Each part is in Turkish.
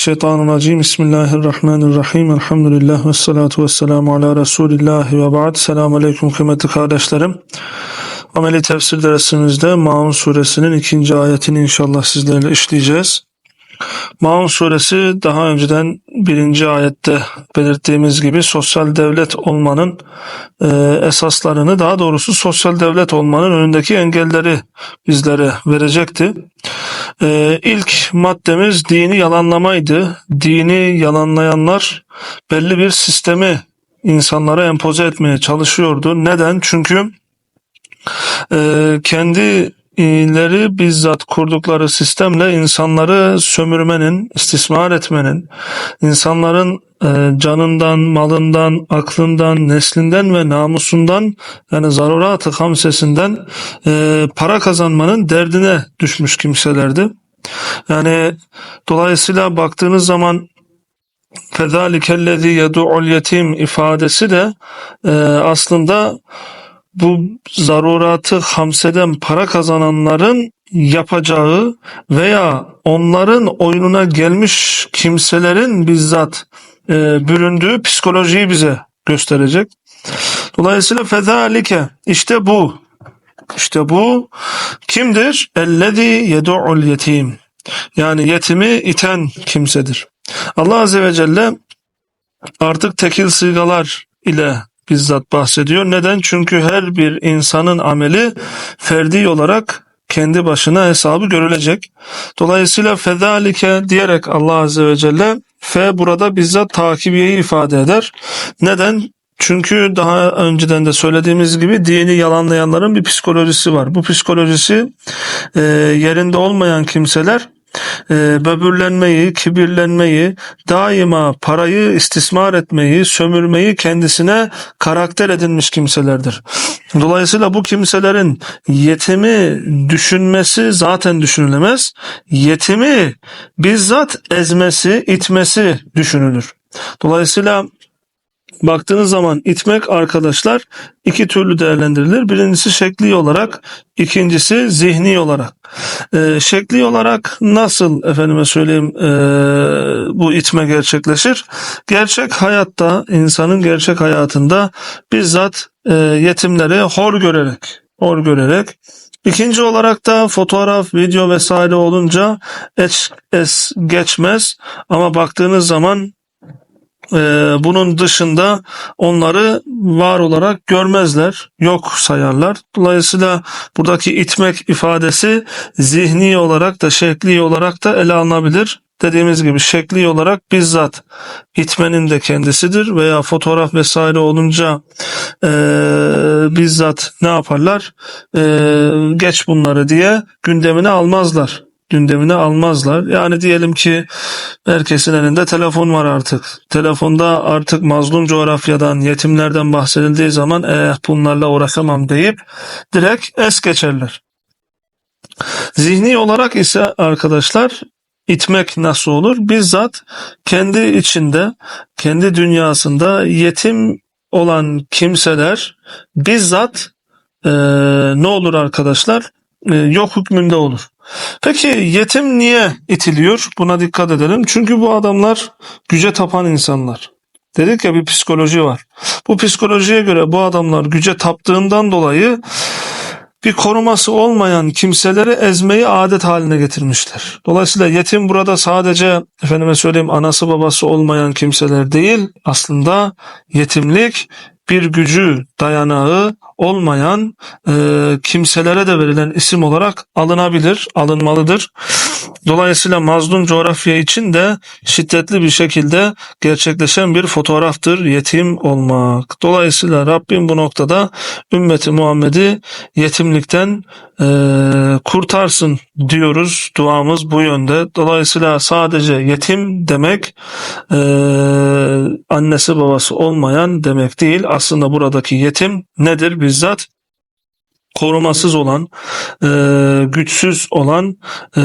Şeytanirracim. Bismillahirrahmanirrahim. Elhamdülillah ve salatu ve selamu ala Resulillah ve ba'd. Selamun aleyküm kıymetli kardeşlerim. Ameli tefsir dersimizde Maun suresinin ikinci ayetini inşallah sizlerle işleyeceğiz. Maun suresi daha önceden birinci ayette belirttiğimiz gibi sosyal devlet olmanın e, esaslarını daha doğrusu sosyal devlet olmanın önündeki engelleri bizlere verecekti. E, ilk maddemiz dini yalanlamaydı. Dini yalanlayanlar belli bir sistemi insanlara empoze etmeye çalışıyordu. Neden? Çünkü e, kendi ileri bizzat kurdukları sistemle insanları sömürmenin, istismar etmenin, insanların e, canından, malından, aklından, neslinden ve namusundan yani zarurat-ı hamsesinden e, para kazanmanın derdine düşmüş kimselerdi. Yani dolayısıyla baktığınız zaman فَذَٰلِكَ الَّذ۪ي يَدُعُ yetim ifadesi de e, aslında bu zaruratı hamseden para kazananların yapacağı veya onların oyununa gelmiş kimselerin bizzat e, büründüğü psikolojiyi bize gösterecek. Dolayısıyla fezalike işte bu işte bu kimdir? Ellezî yed'ul yetim. Yani yetimi iten kimsedir. Allah Azze ve Celle artık tekil sıgalar ile bizzat bahsediyor. Neden? Çünkü her bir insanın ameli ferdi olarak kendi başına hesabı görülecek. Dolayısıyla fezalike diyerek Allah Azze ve Celle fe burada bizzat takibiyeyi ifade eder. Neden? Çünkü daha önceden de söylediğimiz gibi dini yalanlayanların bir psikolojisi var. Bu psikolojisi e, yerinde olmayan kimseler e, böbürlenmeyi, kibirlenmeyi, daima parayı istismar etmeyi, sömürmeyi kendisine karakter edinmiş kimselerdir. Dolayısıyla bu kimselerin yetimi düşünmesi zaten düşünülemez. Yetimi bizzat ezmesi, itmesi düşünülür. Dolayısıyla baktığınız zaman itmek arkadaşlar iki türlü değerlendirilir. Birincisi şekli olarak, ikincisi zihni olarak. Ee, şekli olarak nasıl efendime söyleyeyim e, bu itme gerçekleşir? Gerçek hayatta, insanın gerçek hayatında bizzat e, yetimleri hor görerek, hor görerek İkinci olarak da fotoğraf, video vesaire olunca es, es geçmez ama baktığınız zaman e, bunun dışında onları var olarak görmezler, yok sayarlar. Dolayısıyla buradaki itmek ifadesi zihni olarak da şekli olarak da ele alınabilir. Dediğimiz gibi şekli olarak bizzat itmenin de kendisidir veya fotoğraf vesaire olunca e, bizzat ne yaparlar? E, geç bunları diye gündemine almazlar gündemine almazlar. Yani diyelim ki herkesin elinde telefon var artık. Telefonda artık mazlum coğrafyadan, yetimlerden bahsedildiği zaman eh bunlarla uğraşamam deyip direkt es geçerler. Zihni olarak ise arkadaşlar itmek nasıl olur? Bizzat kendi içinde, kendi dünyasında yetim olan kimseler bizzat e, ne olur arkadaşlar? E, yok hükmünde olur. Peki yetim niye itiliyor? Buna dikkat edelim. Çünkü bu adamlar güce tapan insanlar. Dedik ya bir psikoloji var. Bu psikolojiye göre bu adamlar güce taptığından dolayı bir koruması olmayan kimseleri ezmeyi adet haline getirmişler. Dolayısıyla yetim burada sadece efendime söyleyeyim anası babası olmayan kimseler değil aslında yetimlik bir gücü dayanağı olmayan e, kimselere de verilen isim olarak alınabilir, alınmalıdır. Dolayısıyla mazlum coğrafya için de şiddetli bir şekilde gerçekleşen bir fotoğraftır yetim olmak. Dolayısıyla Rabbim bu noktada ümmeti Muhammed'i yetimlikten e, kurtarsın diyoruz. Duamız bu yönde. Dolayısıyla sadece yetim demek e, annesi babası olmayan demek değil. Aslında buradaki yetim nedir bizzat? Korumasız olan, e, güçsüz olan, e,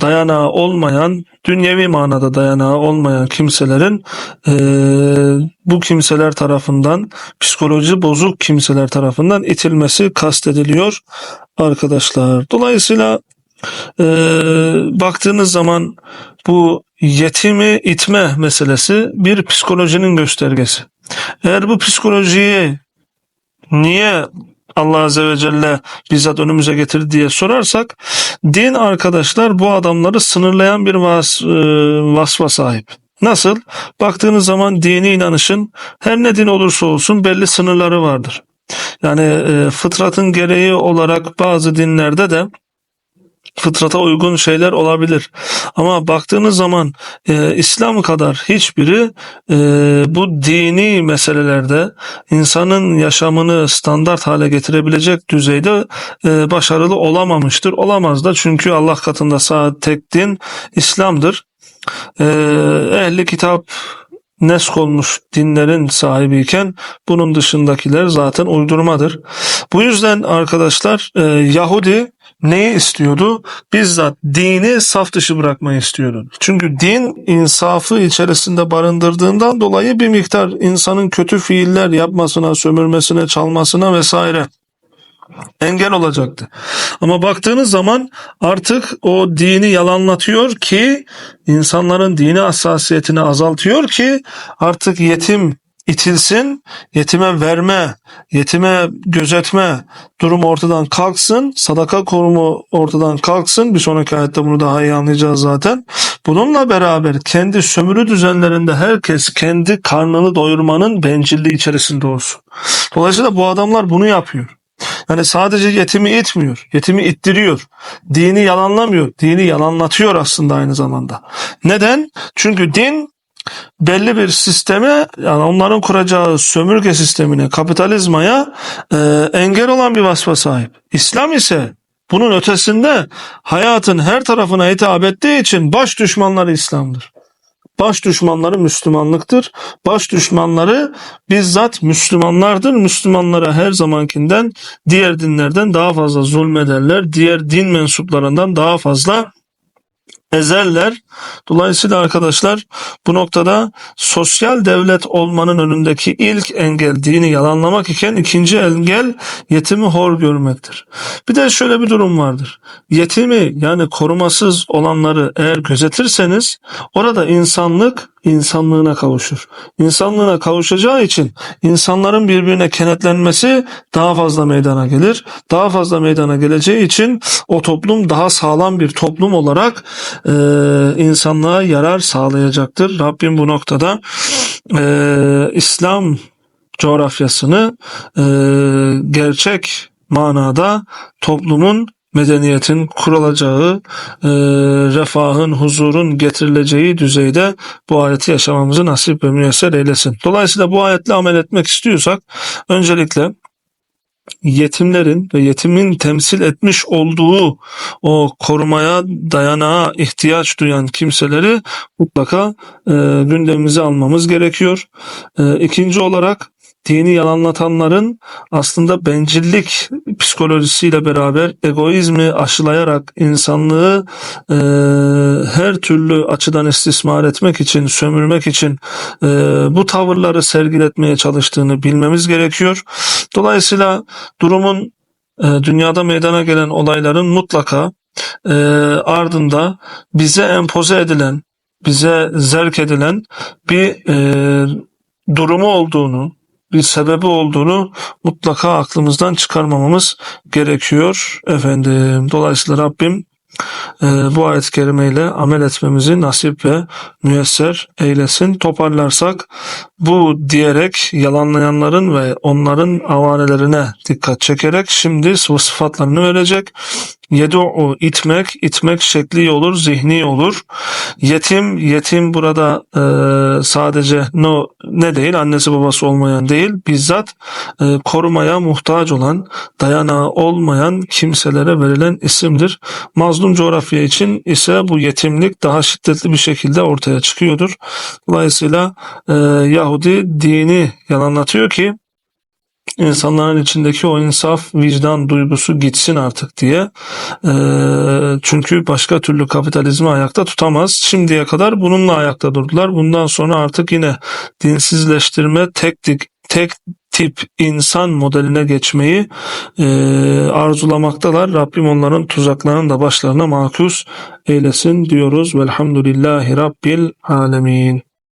dayanağı olmayan, dünyevi manada dayanağı olmayan kimselerin e, bu kimseler tarafından, psikoloji bozuk kimseler tarafından itilmesi kastediliyor arkadaşlar. Dolayısıyla e, baktığınız zaman bu yetimi itme meselesi bir psikolojinin göstergesi. Eğer bu psikolojiyi niye Allah Azze ve Celle bizzat önümüze getirdi diye sorarsak din arkadaşlar bu adamları sınırlayan bir vas, e, vasfa sahip. Nasıl? Baktığınız zaman dini inanışın her ne din olursa olsun belli sınırları vardır. Yani e, fıtratın gereği olarak bazı dinlerde de fıtrata uygun şeyler olabilir. Ama baktığınız zaman e, İslam kadar hiçbiri e, bu dini meselelerde insanın yaşamını standart hale getirebilecek düzeyde e, başarılı olamamıştır. Olamaz da çünkü Allah katında sağ tek din İslam'dır. E, ehli kitap nesk olmuş dinlerin sahibiyken bunun dışındakiler zaten uydurmadır. Bu yüzden arkadaşlar e, Yahudi neyi istiyordu? Bizzat dini saf dışı bırakmayı istiyordu. Çünkü din insafı içerisinde barındırdığından dolayı bir miktar insanın kötü fiiller yapmasına, sömürmesine, çalmasına vesaire engel olacaktı. Ama baktığınız zaman artık o dini yalanlatıyor ki insanların dini hassasiyetini azaltıyor ki artık yetim itilsin, yetime verme, yetime gözetme durumu ortadan kalksın, sadaka korumu ortadan kalksın. Bir sonraki ayette bunu daha iyi anlayacağız zaten. Bununla beraber kendi sömürü düzenlerinde herkes kendi karnını doyurmanın bencilliği içerisinde olsun. Dolayısıyla bu adamlar bunu yapıyor. Yani sadece yetimi itmiyor, yetimi ittiriyor. Dini yalanlamıyor, dini yalanlatıyor aslında aynı zamanda. Neden? Çünkü din belli bir sisteme yani onların kuracağı sömürge sistemine, kapitalizmaya e, engel olan bir vasfa sahip. İslam ise bunun ötesinde hayatın her tarafına hitap ettiği için baş düşmanları İslam'dır. Baş düşmanları Müslümanlıktır. Baş düşmanları bizzat Müslümanlardır. Müslümanlara her zamankinden diğer dinlerden daha fazla zulmederler. Diğer din mensuplarından daha fazla ezerler. Dolayısıyla arkadaşlar bu noktada sosyal devlet olmanın önündeki ilk engel dini yalanlamak iken ikinci engel yetimi hor görmektir. Bir de şöyle bir durum vardır. Yetimi yani korumasız olanları eğer gözetirseniz orada insanlık insanlığına kavuşur. İnsanlığına kavuşacağı için insanların birbirine kenetlenmesi daha fazla meydana gelir. Daha fazla meydana geleceği için o toplum daha sağlam bir toplum olarak e, insanlığa yarar sağlayacaktır. Rabbim bu noktada e, İslam coğrafyasını e, gerçek manada toplumun medeniyetin kurulacağı, e, refahın, huzurun getirileceği düzeyde bu ayeti yaşamamızı nasip ve müyesser eylesin. Dolayısıyla bu ayetle amel etmek istiyorsak öncelikle yetimlerin ve yetimin temsil etmiş olduğu o korumaya, dayanağa ihtiyaç duyan kimseleri mutlaka e, gündemimize almamız gerekiyor. E, ikinci olarak dini yalanlatanların aslında bencillik psikolojisiyle beraber egoizmi aşılayarak insanlığı e, her türlü açıdan istismar etmek için, sömürmek için e, bu tavırları sergiletmeye çalıştığını bilmemiz gerekiyor. Dolayısıyla durumun e, dünyada meydana gelen olayların mutlaka e, ardında bize empoze edilen, bize zerk edilen bir e, durumu olduğunu, bir sebebi olduğunu mutlaka aklımızdan çıkarmamamız gerekiyor efendim. Dolayısıyla Rabbim bu ayet-i kerimeyle amel etmemizi nasip ve müyesser eylesin. Toparlarsak bu diyerek yalanlayanların ve onların avanelerine dikkat çekerek şimdi sıfatlarını verecek. Yedu'u itmek, itmek şekli olur, zihni olur. Yetim, yetim burada e, sadece no ne değil, annesi babası olmayan değil, bizzat e, korumaya muhtaç olan, dayanağı olmayan kimselere verilen isimdir. Mazlum coğrafya için ise bu yetimlik daha şiddetli bir şekilde ortaya çıkıyordur. Dolayısıyla e, Yahudi dini yalanlatıyor ki insanların içindeki o insaf, vicdan duygusu gitsin artık diye. E, çünkü başka türlü kapitalizmi ayakta tutamaz. Şimdiye kadar bununla ayakta durdular. Bundan sonra artık yine dinsizleştirme, tek dik tek tip insan modeline geçmeyi e, arzulamaktalar. Rabbim onların tuzaklarını da başlarına makus eylesin diyoruz. Velhamdülillahi Rabbil alemin.